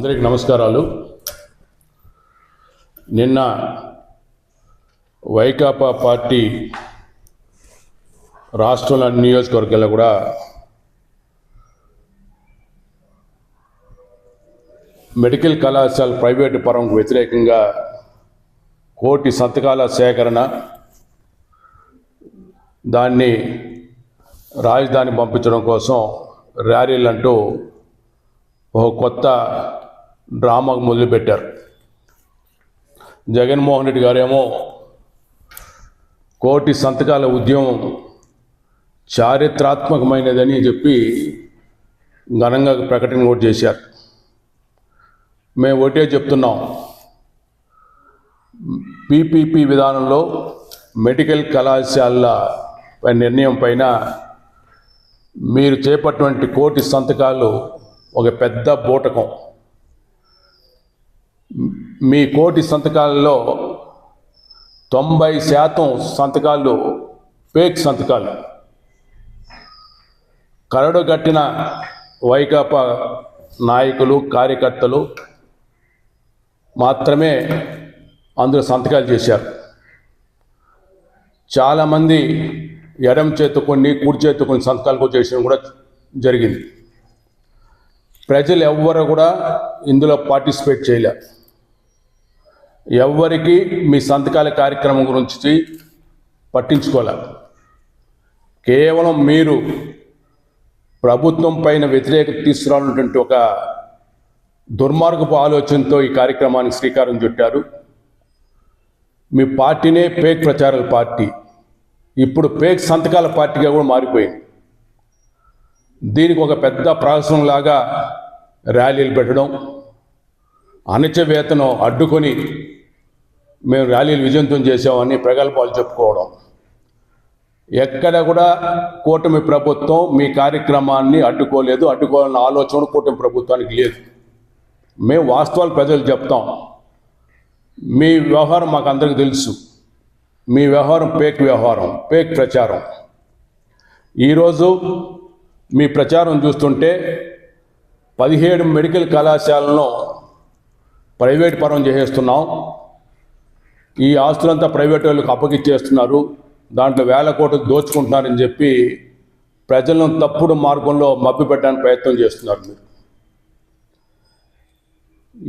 అందరికి నమస్కారాలు. నిన్న వైకాపా పార్టీ రాష్ట్రంలో నియోజకవర్గాల్లో కూడా మెడికల్ కళాశాల ప్రైవేటు పరంకు వ్యతిరేకంగా కోటి సంతకాల సేకరణ దాన్ని రాజధాని పంపించడం కోసం ర్యాలీలు అంటూ ఒక కొత్త డ్రామా మొదలుపెట్టారు జగన్మోహన్ రెడ్డి గారేమో కోటి సంతకాల ఉద్యమం చారిత్రాత్మకమైనదని చెప్పి ఘనంగా ప్రకటన కూడా చేశారు. మేము ఒకటే చెప్తున్నాం. పీపీపీ విధానంలో మెడికల్ కళాశాలల పై నిర్ణయం పైన మీరు చేపట్టినటువంటి కోటి సంతకాలు ఒక పెద్ద బూటకం. మీ కోటి సంతకాలలో తొంభై శాతం సంతకాలు ఫేక్ సంతకాలు. కరడు కట్టిన వైకాపా నాయకులు కార్యకర్తలు మాత్రమే అందులో సంతకాలు చేశారు. చాలామంది ఎడం చేతు కొన్ని కుడి చేతు కొన్ని సంతకాలు కూడా చేసిన కూడా జరిగింది. ప్రజలు ఎవ్వరు కూడా ఇందులో పార్టిసిపేట్ చేయలే. ఎవ్వరికి మీ సంతకాల కార్యక్రమం గురించి పట్టించుకోలే. కేవలం మీరు ప్రభుత్వం పైన వ్యతిరేకత తీసుకురానటువంటి ఒక దుర్మార్గపు ఆలోచనతో ఈ కార్యక్రమానికి శ్రీకారం చుట్టారు. మీ పార్టీనే పేక్ ప్రచారాల పార్టీ. ఇప్పుడు పేక్ సంతకాల పార్టీగా కూడా మారిపోయింది. దీనికి ఒక పెద్ద లాగా ర్యాలీలు పెట్టడం అణచివేతను అడ్డుకొని మేము ర్యాలీలు విజయంతం చేసామని ప్రగల్భాలు చెప్పుకోవడం. ఎక్కడ కూడా కూటమి ప్రభుత్వం మీ కార్యక్రమాన్ని అడ్డుకోలేదు అడ్డుకోవాలన్న ఆలోచన కూటమి ప్రభుత్వానికి లేదు. మేము వాస్తవాలు ప్రజలు చెప్తాం. మీ వ్యవహారం మాకు అందరికీ తెలుసు. మీ వ్యవహారం పేక్ వ్యవహారం పేక్ ప్రచారం. ఈరోజు మీ ప్రచారం చూస్తుంటే పదిహేడు మెడికల్ కళాశాలను ప్రైవేట్ పరం చేసేస్తున్నాం. ఈ ఆస్తులంతా ప్రైవేట్ వాళ్ళకి అప్పగిచ్చేస్తున్నారు. దాంట్లో వేల కోట్లు దోచుకుంటున్నారని చెప్పి ప్రజలను తప్పుడు మార్గంలో మభ్యపెట్టడానికి ప్రయత్నం చేస్తున్నారు మీరు.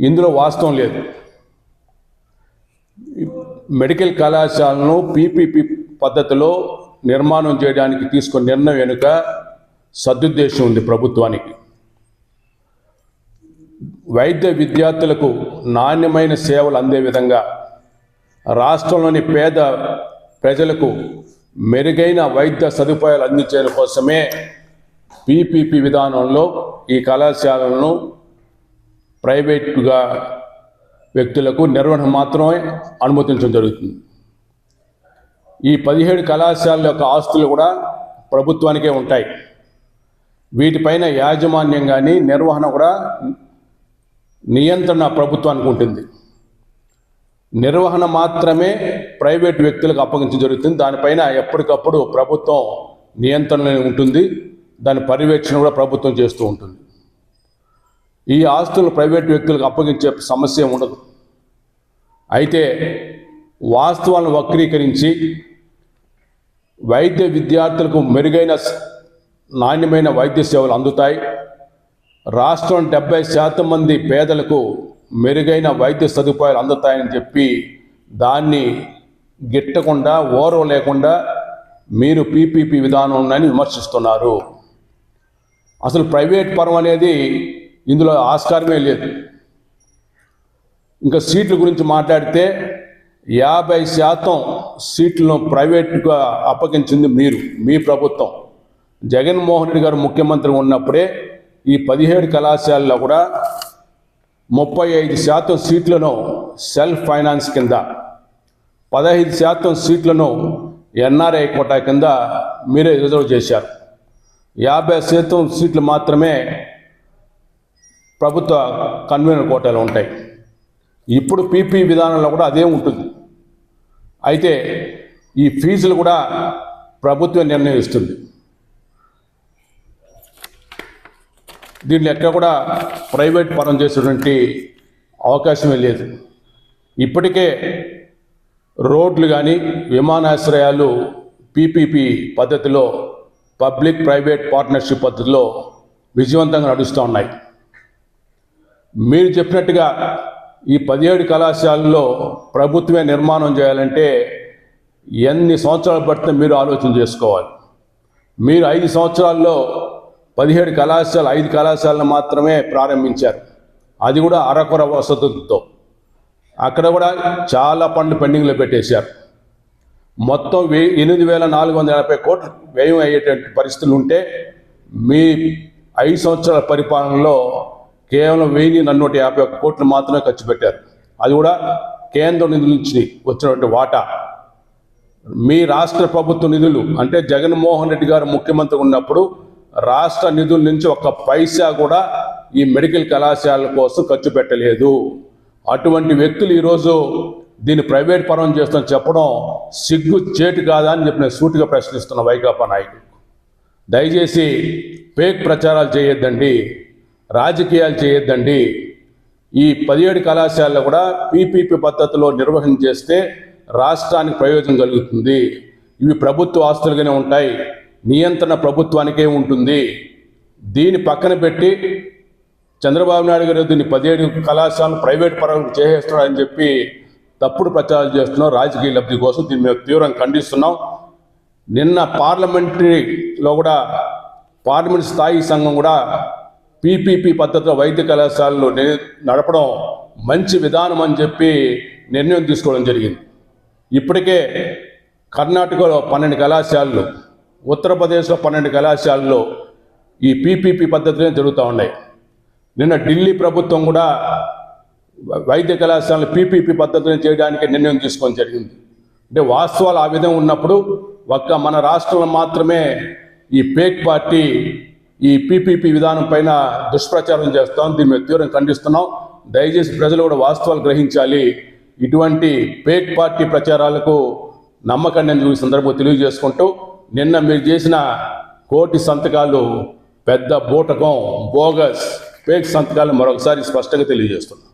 ఇందులో వాస్తవం లేదు. మెడికల్ కళాశాలను పీపీపీ పద్ధతిలో నిర్మాణం చేయడానికి తీసుకున్న నిర్ణయం వెనుక సదుద్దేశం ఉంది ప్రభుత్వానికి. వైద్య విద్యార్థులకు నాణ్యమైన సేవలు అందే విధంగా రాష్ట్రంలోని పేద ప్రజలకు మెరుగైన వైద్య సదుపాయాలు అందించడం కోసమే పీపీపీ విధానంలో ఈ కళాశాలను ప్రైవేటుగా వ్యక్తులకు నిర్వహణ మాత్రమే అనుమతించడం జరుగుతుంది. ఈ పదిహేడు కళాశాలల యొక్క ఆస్తులు కూడా ప్రభుత్వానికే ఉంటాయి. వీటిపైన యాజమాన్యం కానీ నిర్వహణ కూడా నియంత్రణ ప్రభుత్వానికి ఉంటుంది. నిర్వహణ మాత్రమే ప్రైవేట్ వ్యక్తులకు అప్పగించడం జరుగుతుంది. దానిపైన ఎప్పటికప్పుడు ప్రభుత్వం నియంత్రణ ఉంటుంది. దాని పర్యవేక్షణ కూడా ప్రభుత్వం చేస్తూ ఉంటుంది. ఈ ఆస్తులు ప్రైవేట్ వ్యక్తులకు అప్పగించే సమస్య ఉండదు. అయితే వాస్తవాలను వక్రీకరించి వైద్య విద్యార్థులకు మెరుగైన నాణ్యమైన వైద్య సేవలు అందుతాయి. రాష్ట్రం డెబ్బై శాతం మంది పేదలకు మెరుగైన వైద్య సదుపాయాలు అందుతాయని చెప్పి దాన్ని గిట్టకుండా ఓరవ లేకుండా మీరు పీపీపీ విధానం విమర్శిస్తున్నారు. అసలు ప్రైవేట్ పరం అనేది ఇందులో ఆస్కారమే లేదు. ఇంకా సీట్ల గురించి మాట్లాడితే యాభై శాతం సీట్లను ప్రైవేట్గా అప్పగించింది మీరు మీ ప్రభుత్వం. జగన్మోహన్ రెడ్డి గారు ముఖ్యమంత్రి ఉన్నప్పుడే ఈ పదిహేడు కళాశాలలో కూడా ముప్పై ఐదు శాతం సీట్లను సెల్ఫ్ ఫైనాన్స్ కింద పదహైదు శాతం సీట్లను ఎన్ఆర్ఐ కోటా కింద మీరే రిజర్వ్ చేశారు. యాభై శాతం సీట్లు మాత్రమే ప్రభుత్వ కన్వీనర్ కోటాలు ఉంటాయి. ఇప్పుడు పీపీ విధానంలో కూడా అదే ఉంటుంది. అయితే ఈ ఫీజులు కూడా ప్రభుత్వం నిర్ణయిస్తుంది. దీన్ని ఎక్కడ కూడా ప్రైవేట్ పరం చేసేటువంటి అవకాశమే లేదు. ఇప్పటికే రోడ్లు కానీ విమానాశ్రయాలు పీపీపీ పద్ధతిలో పబ్లిక్ ప్రైవేట్ పార్ట్నర్షిప్ పద్ధతిలో విజయవంతంగా నడుస్తూ ఉన్నాయి. మీరు చెప్పినట్టుగా ఈ పదిహేడు కళాశాలల్లో ప్రభుత్వమే నిర్మాణం చేయాలంటే ఎన్ని సంవత్సరాలు పడితే మీరు ఆలోచన చేసుకోవాలి. మీరు ఐదు సంవత్సరాల్లో పదిహేడు కళాశాల ఐదు కళాశాలను మాత్రమే ప్రారంభించారు. అది కూడా అరకొర వసతులతో. అక్కడ కూడా చాలా పనులు పెండింగ్లో పెట్టేశారు. మొత్తం వే ఎనిమిది వేల నాలుగు వందల ఎనభై కోట్లు వ్యయం అయ్యేటువంటి పరిస్థితులు ఉంటే మీ ఐదు సంవత్సరాల పరిపాలనలో కేవలం వెయ్యి నన్నూట యాభై ఒక్క కోట్లు మాత్రమే ఖర్చు పెట్టారు. అది కూడా కేంద్ర నిధుల నుంచి వచ్చినటువంటి వాటా. మీ రాష్ట్ర ప్రభుత్వ నిధులు అంటే జగన్మోహన్ రెడ్డి గారు ముఖ్యమంత్రి ఉన్నప్పుడు రాష్ట్ర నిధుల నుంచి ఒక్క పైసా కూడా ఈ మెడికల్ కళాశాలల కోసం ఖర్చు పెట్టలేదు. అటువంటి వ్యక్తులు ఈరోజు దీన్ని ప్రైవేట్ పరం చేస్తామని చెప్పడం సిగ్గు చేటు కాదా అని చెప్పి నేను సూటిగా ప్రశ్నిస్తున్న వైకాపా నాయకులు దయచేసి ఫేక్ ప్రచారాలు చేయొద్దండి రాజకీయాలు చేయొద్దండి. ఈ పదిహేడు కళాశాలలో కూడా పీపీపీ పద్ధతిలో నిర్వహణ చేస్తే రాష్ట్రానికి ప్రయోజనం కలుగుతుంది. ఇవి ప్రభుత్వ ఆస్తులుగానే ఉంటాయి. నియంత్రణ ప్రభుత్వానికే ఉంటుంది. దీని పక్కన పెట్టి చంద్రబాబు నాయుడు గారు దీన్ని పదిహేడు కళాశాలను ప్రైవేట్ పరంగా చేసేస్తున్నారని చెప్పి తప్పుడు ప్రచారాలు చేస్తున్నాం. రాజకీయ లబ్ధి కోసం దీన్ని మేము తీవ్రంగా ఖండిస్తున్నాం. నిన్న పార్లమెంటరీలో కూడా పార్లమెంట్ స్థాయి సంఘం కూడా పీపీపీ పద్ధతిలో వైద్య కళాశాలలు నడపడం మంచి విధానం అని చెప్పి నిర్ణయం తీసుకోవడం జరిగింది. ఇప్పటికే కర్ణాటకలో పన్నెండు కళాశాలలు ఉత్తరప్రదేశ్లో పన్నెండు కళాశాలలో ఈ పీపీపీ పద్ధతిలో జరుగుతూ ఉన్నాయి. నిన్న ఢిల్లీ ప్రభుత్వం కూడా వైద్య కళాశాలను పీపీపీ పద్ధతిని చేయడానికి నిర్ణయం తీసుకోవడం జరిగింది. అంటే వాస్తవాలు ఆ విధంగా ఉన్నప్పుడు ఒక్క మన రాష్ట్రంలో మాత్రమే ఈ పేక్ పార్టీ ఈ పీపీపీ విధానం పైన దుష్ప్రచారం చేస్తాం దీన్ని మేము తీవ్రంగా ఖండిస్తున్నాం. దయచేసి ప్రజలు కూడా వాస్తవాలు గ్రహించాలి. ఇటువంటి పేక్ పార్టీ ప్రచారాలకు నమ్మకాన్ని నేను ఈ సందర్భంగా తెలియజేసుకుంటూ నిన్న మీరు చేసిన కోటి సంతకాలు పెద్ద బూటకం బోగస్ పేక్ సంతకాలు మరొకసారి స్పష్టంగా తెలియజేస్తున్నాం.